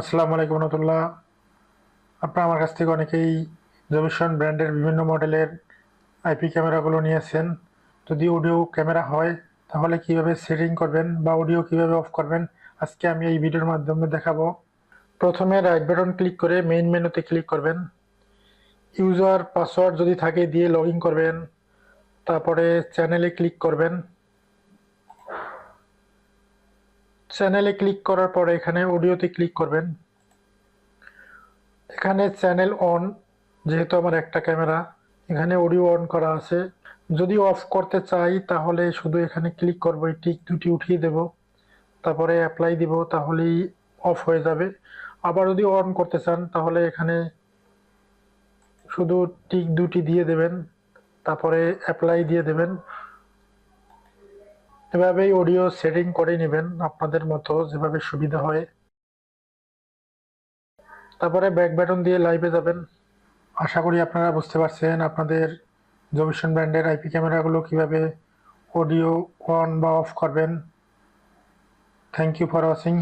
আসসালামু আলাইকুম রহমতুল্লাহ। আপনারা আমার কাছ থেকে অনেকেই জবিশন ব্র্যান্ডের বিভিন্ন মডেলের আইপি ক্যামেরাগুলো নিয়েছেন। যদি অডিও ক্যামেরা হয়, তাহলে কীভাবে সেটিং করবেন বা অডিও কীভাবে অফ করবেন, আজকে আমি এই ভিডিওর মাধ্যমে দেখাবো। প্রথমে রাইট বাটন ক্লিক করে মেইন মেনুতে ক্লিক করবেন। ইউজার পাসওয়ার্ড যদি থাকে, দিয়ে লগ করবেন। তারপরে চ্যানেলে ক্লিক করবেন। চ্যানেলে ক্লিক করার পরে এখানে অডিওতে ক্লিক করবেন। এখানে চ্যানেল অন যেহেতু আমার একটা ক্যামেরা এখানে অডিও অন করা আছে। যদি অফ করতে চাই, তাহলে শুধু এখানে ক্লিক করব এই টিক দুটি উঠিয়ে দেব। তারপরে অ্যাপ্লাই দিব, তাহলেই অফ হয়ে যাবে। আবার যদি অন করতে চান, তাহলে এখানে শুধু টিক দুটি দিয়ে দেবেন। তারপরে অ্যাপ্লাই দিয়ে দেবেন। এভাবেই অডিও সেটিং করে নেবেন আপনাদের মতো, যেভাবে সুবিধা হয়। তারপরে ব্যাক ব্যাটন দিয়ে লাইভে যাবেন। আশা করি আপনারা বুঝতে পারছেন আপনাদের জমিশন ব্র্যান্ডের আইপি ক্যামেরাগুলো কীভাবে অডিও অন বা অফ করবেন। Thank you for watching